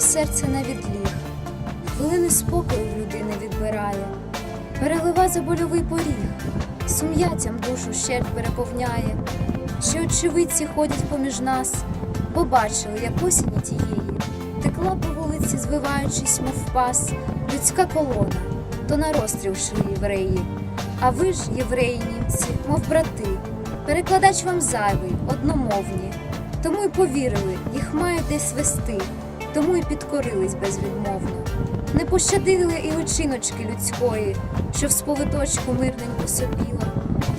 серце на відліг, хвилини спокою людини відбирає, перелива за больовий поріг, сум'яттям душу щель переповняє, що очевидці ходять поміж нас, побачили, як осені тієї, текла по вулиці, звиваючись, мов пас, людська колона, то на розстріл йшли євреї. А ви ж, євреї німці, мов брати, перекладач вам зайвий, одномовні. Тому й повірили, їх має десь вести, тому й підкорились безвідмовно. Не пощадили і личиночки людської, що в сповиточку мирненько сопіла,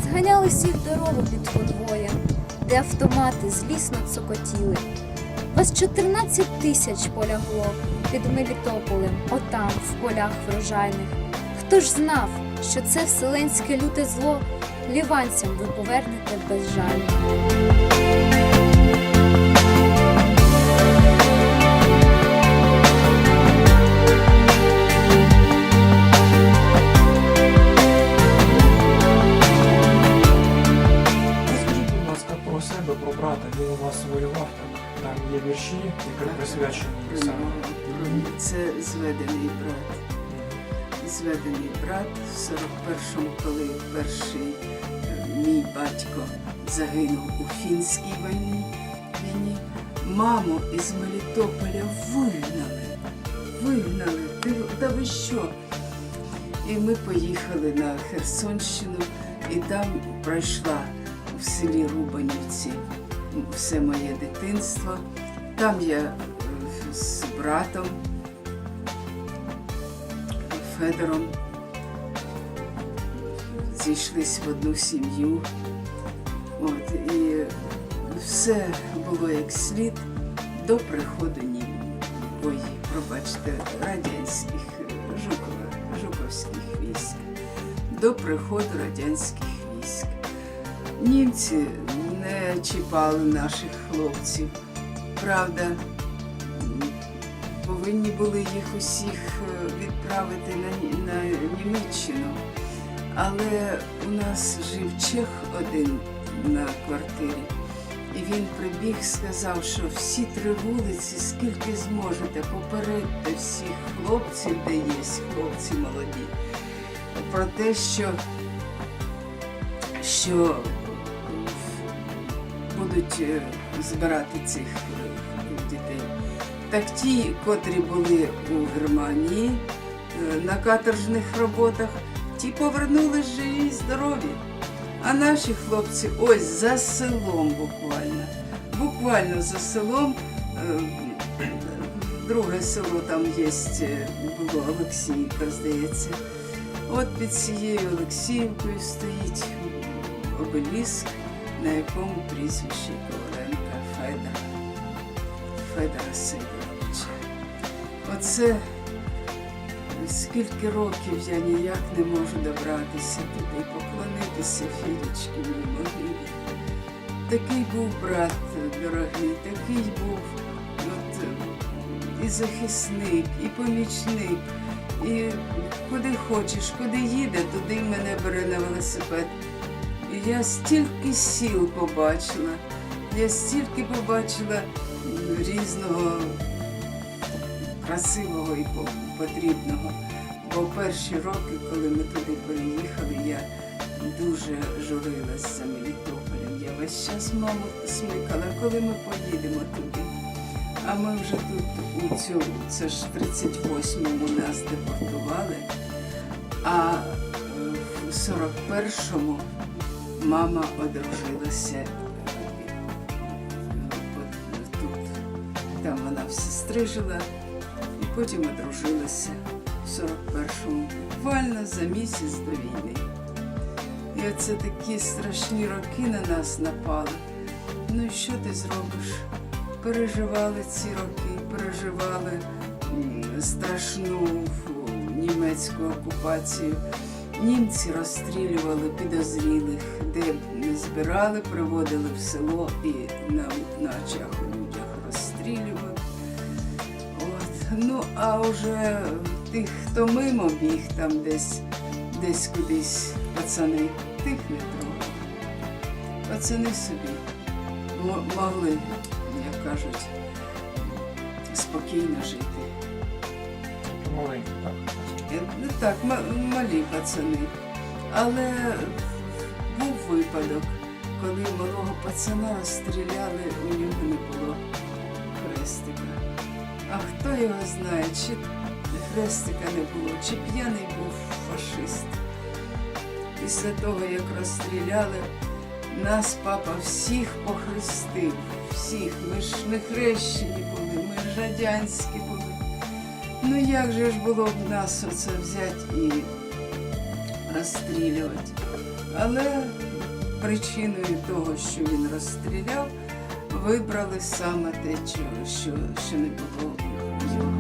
зганяли всіх дорогу під подвоєм, де автомати злісно цокотіли. Вас 14 тисяч полягло під Мелітополем, отам, в полях врожайних. Хто ж знав, що це вселенське люте зло ліванцям ви повернете без вас воював. Там є вірші, які присвячені саме. Це зведений брат. Зведений брат в 41-му, коли перший е, мій батько загинув у фінській війні. війні. Маму із Мелітополя вигнали. Вигнали. Та ви що? І ми поїхали на Херсонщину, і там пройшла в селі Рубанівці все моє дитинство. Там я е, з братом Федором зійшлись в одну сім'ю. От, і все було як слід до приходу. Ой, пробачте, радянських Жукова, Жуковських військ. До приходу радянських військ. Німці не чіпали наших хлопців. Правда, повинні були їх усіх е, відправити на, на Німеччину. Але у нас жив чех один на квартирі, і він прибіг, сказав, що всі три вулиці, скільки зможете, попередьте всіх хлопців, де є хлопці молоді, про те, що, що будуть е, збирати цих е, дітей. Так ті, котрі були у Германії е, на каторжних роботах, ті повернулись живі й здорові. А наші хлопці ось за селом буквально. Буквально за селом. Друге село там є, було Олексіївка, здається. От під цією Олексіївкою стоїть обеліск, на якому прізвище Коваленка Федора. Федора Сидоровича. Оце скільки років я ніяк не можу добратися туди, поклонитися Філічки в могилі. Такий був брат дорогий, такий був от, і захисник, і помічник, і куди хочеш, куди їде, туди мене бере на велосипед. Я стільки сіл побачила, я стільки побачила різного красивого і потрібного. Бо перші роки, коли ми туди переїхали, я дуже журилась за Мелітополем. Я весь час маму смикала, коли ми поїдемо туди. А ми вже тут у цьому, це ж в 38-му нас депортували, а е, в 41-му мама одружилася е, от тут. Там вона в сестри жила і потім одружилася в 41-му, буквально за місяць до війни. І оце такі страшні роки на нас напали. Ну і що ти зробиш? Переживали ці роки, переживали страшну фу, німецьку окупацію. Німці розстрілювали підозрілих, де не збирали, приводили в село і на, на очах у людях розстрілювали. От. Ну, а вже тих, хто мимо біг там десь, десь кудись пацани, тих не трогали. Пацани собі могли, як кажуть, спокійно жити. маленькі, так? Е, Ну так, ма- малі пацани. Але був випадок, коли малого пацана стріляли, у нього не було хрестика. А хто його знає, чи хрестика не було, чи п'яний був фашист. Після того, як розстріляли, нас папа всіх похрестив. Всіх. Ми ж не хрещені були, ми ж радянські були. Ну як же ж було б нас оце взяти і розстрілювати? Але причиною того, що він розстріляв, вибрали саме те, що, що не було. в нього.